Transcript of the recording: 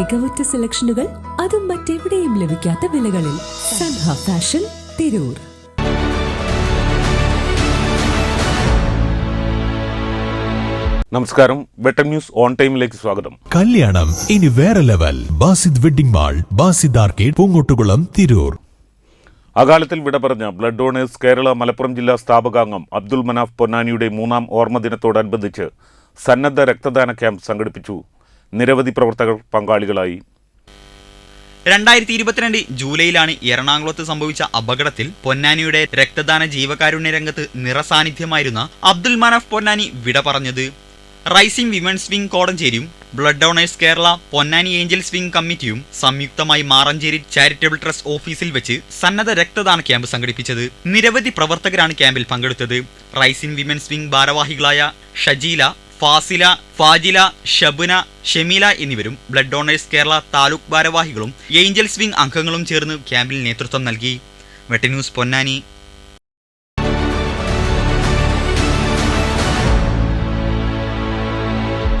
മികവുറ്റ സെലക്ഷനുകൾ അതും മറ്റെവിടെയും ലഭിക്കാത്ത വിലകളിൽ സൻഹ ഫാഷൻ തിരൂർ. നമസ്കാരം. വെട്ടം ന്യൂസ് ഓൺ ടൈമിലേക്ക് സ്വാഗതം. കല്യാണം ഇനി വേറെ level. Basid wedding mall Basid arcade Poongottukulam Tirur. അകാലത്തിൽ വിട പറഞ്ഞ ബ്ലഡ് ഡോണേഴ്സ് കേരള മലപ്പുറം ജില്ലാ സ്ഥാപകാംഗം അബ്ദുൽ മനാഫ് പൊന്നാനിയുടെ മൂന്നാം ഓർമ്മ ദിനത്തോടനുബന്ധിച്ച് സന്നദ്ധ രക്തദാന ക്യാമ്പ് സംഘടിപ്പിച്ചു. നിരവധി പ്രവർത്തകർ പങ്കാളികളായി. രണ്ടായിരത്തി ഇരുപത്തിരണ്ട് ജൂലൈയിലാണ് എറണാകുളത്ത് സംഭവിച്ച അപകടത്തിൽ പൊന്നാനിയുടെ രക്തദാന ജീവകാരുണ്യ രംഗത്ത് നിറസാന്നിധ്യമായിരുന്ന അബ്ദുൽ മനാഫ് പൊന്നാനി വിട പറഞ്ഞത്. Rising women's wing കോടഞ്ചേരിയും blood donors Kerala Ponnani angels wing കമ്മിറ്റിയും സംയുക്തമായി മാറഞ്ചേരി ചാരിറ്റബിൾ ട്രസ്റ്റ് ഓഫീസിൽ വെച്ച് സന്നദ്ധ രക്തദാന ക്യാമ്പ് സംഘടിപ്പിച്ചത്. നിരവധി പ്രവർത്തകരാണ് ക്യാമ്പിൽ പങ്കെടുത്തത്. റൈസിംഗ് വിമൻസ് വിംഗ് ഭാരവാഹികളായ ഷജീല ഫാസില ഫാജില ഷബുന ഷെമീല എന്നിവരും ബ്ലഡ് ഡോണേഴ്സ് കേരള താലൂക്ക് ഭാരവാഹികളും ഏഞ്ചൽസ് വിംഗ് അംഗങ്ങളും ചേർന്ന് ക്യാമ്പിൽ നേതൃത്വം നൽകി. വെട്ടന്യൂസ് പൊന്നാനി.